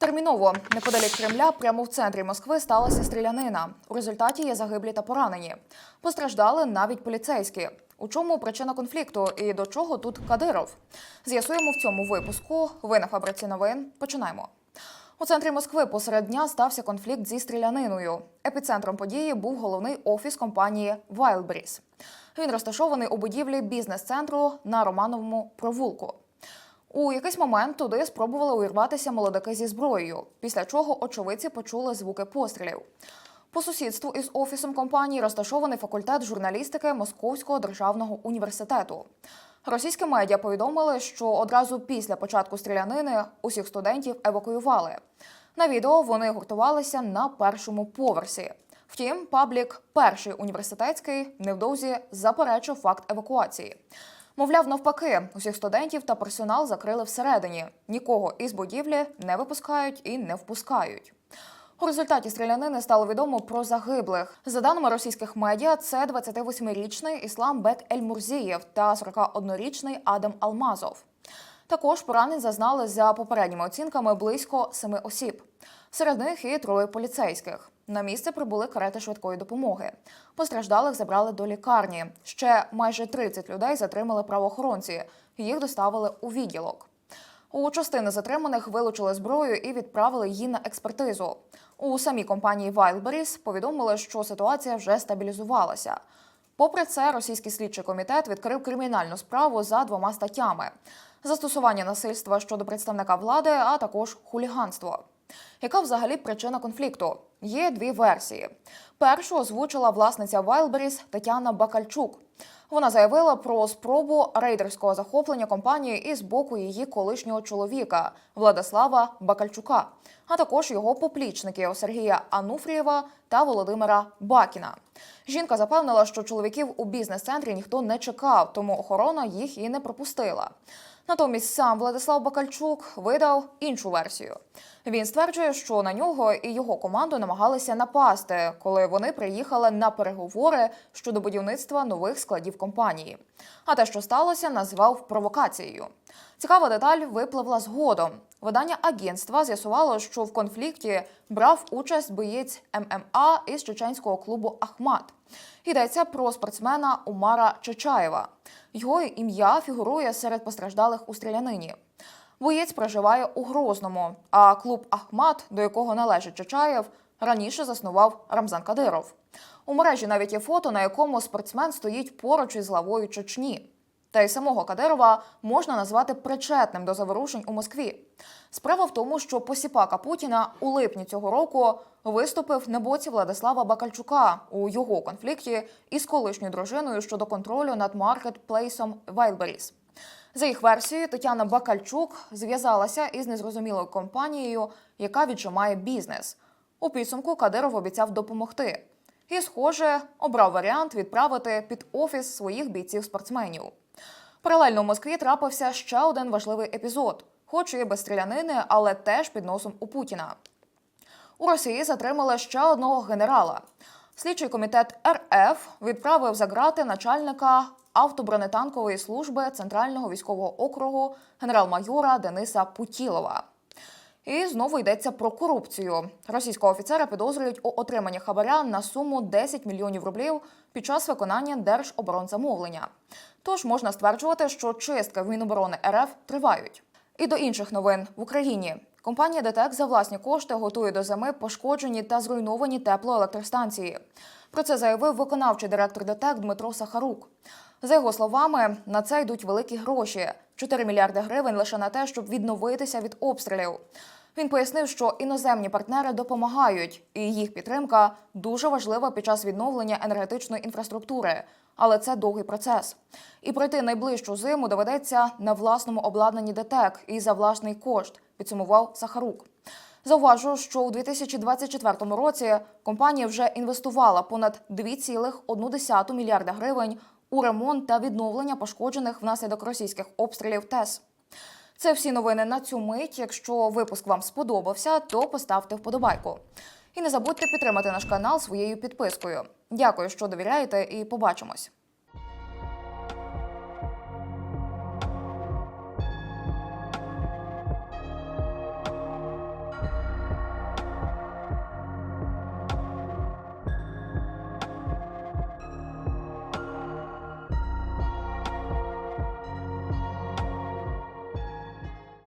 Терміново неподалік Кремля, прямо в центрі Москви, сталася стрілянина. У результаті є загиблі та поранені. Постраждали навіть поліцейські. У чому причина конфлікту і до чого тут Кадиров? З'ясуємо в цьому випуску. Ви на фабриці новин. Починаємо. У центрі Москви посеред дня стався конфлікт зі стріляниною. Епіцентром події був головний офіс компанії Wildberries. Він розташований у будівлі бізнес-центру на Романовому провулку. У якийсь момент туди спробували увірватися молодики зі зброєю, після чого очевидці почули звуки пострілів. По сусідству із офісом компанії розташований факультет журналістики Московського державного університету. Російські медіа повідомили, що одразу після початку стрілянини усіх студентів евакуювали. На відео вони гуртувалися на першому поверсі. Втім, паблік перший університетський невдовзі заперечив факт евакуації. Мовляв, навпаки, усіх студентів та персонал закрили всередині. Нікого із будівлі не випускають і не впускають. У результаті стрілянини стало відомо про загиблих. За даними російських медіа, це 28-річний Іслам Бек Ель Мурзієв та 41-річний Адам Алмазов. Також поранень зазнали за попередніми оцінками близько семи осіб. Серед них і троє поліцейських. На місце прибули карети швидкої допомоги. Постраждалих забрали до лікарні. Ще майже 30 людей затримали правоохоронці. Їх доставили у відділок. У частини затриманих вилучили зброю і відправили її на експертизу. У самій компанії Wildberries повідомили, що ситуація вже стабілізувалася. Попри це, російський слідчий комітет відкрив кримінальну справу за двома статтями: застосування насильства щодо представника влади, а також хуліганство. Яка взагалі причина конфлікту? Є дві версії. Першу озвучила власниця Вайлберіс Тетяна Бакальчук. Вона заявила про спробу рейдерського захоплення компанії із боку її колишнього чоловіка Владислава Бакальчука, а також його поплічників Сергія Ануфрієва та Володимира Бакіна. Жінка запевнила, що чоловіків у бізнес-центрі ніхто не чекав, тому охорона їх і не пропустила. Натомість сам Владислав Бакальчук видав іншу версію. Він стверджує, що на нього і його команду намагалися напасти, коли вони приїхали на переговори щодо будівництва нових складів компанії. А те, що сталося, назвав провокацією. Цікава деталь випливла згодом. Видання агентства з'ясувало, що в конфлікті брав участь боєць ММА із чеченського клубу Ахмат. Йдеться про спортсмена Умара Чечаєва. Його ім'я фігурує серед постраждалих у стрілянині. Боєць проживає у Грозному, а клуб Ахмат, до якого належить Чечаєв, раніше заснував Рамзан Кадиров. У мережі навіть є фото, на якому спортсмен стоїть поруч із главою Чечні. Та й самого Кадирова можна назвати причетним до заворушень у Москві. Справа в тому, що посіпака Путіна у липні цього року виступив на боці Владислава Бакальчука у його конфлікті із колишньою дружиною щодо контролю над маркетплейсом Wildberries. За їх версією, Тетяна Бакальчук зв'язалася із незрозумілою компанією, яка віджимає бізнес. У підсумку Кадиров обіцяв допомогти. І, схоже, обрав варіант відправити під офіс своїх бійців-спортсменів. Паралельно в Москві трапився ще один важливий епізод, хоч і без стрілянини, але теж під носом у Путіна. У Росії затримали ще одного генерала. Слідчий комітет РФ відправив за грати начальника автобронетанкової служби Центрального військового округу генерал-майора Дениса Путілова. І знову йдеться про корупцію. Російського офіцера підозрюють у отриманні хабаря на суму 10 мільйонів рублів під час виконання держоборонзамовлення. Тож можна стверджувати, що чистки в Міноборони РФ тривають. І до інших новин в Україні. Компанія ДТЕК за власні кошти готує до зими пошкоджені та зруйновані теплоелектростанції. Про це заявив виконавчий директор ДТЕК Дмитро Сахарук. За його словами, на це йдуть великі гроші 4 мільярди гривень лише на те, щоб відновитися від обстрілів. Він пояснив, що іноземні партнери допомагають, і їх підтримка дуже важлива під час відновлення енергетичної інфраструктури, але це довгий процес. І пройти найближчу зиму доведеться на власному обладнанні ДТЕК і за власний кошт, підсумував Сахарук. Зауважу, що у 2024 році компанія вже інвестувала понад 2,1 мільярда гривень у ремонт та відновлення пошкоджених внаслідок російських обстрілів ТЕС. Це всі новини на цю мить. Якщо випуск вам сподобався, то поставте вподобайку. І не забудьте підтримати наш канал своєю підпискою. Дякую, що довіряєте, і побачимось.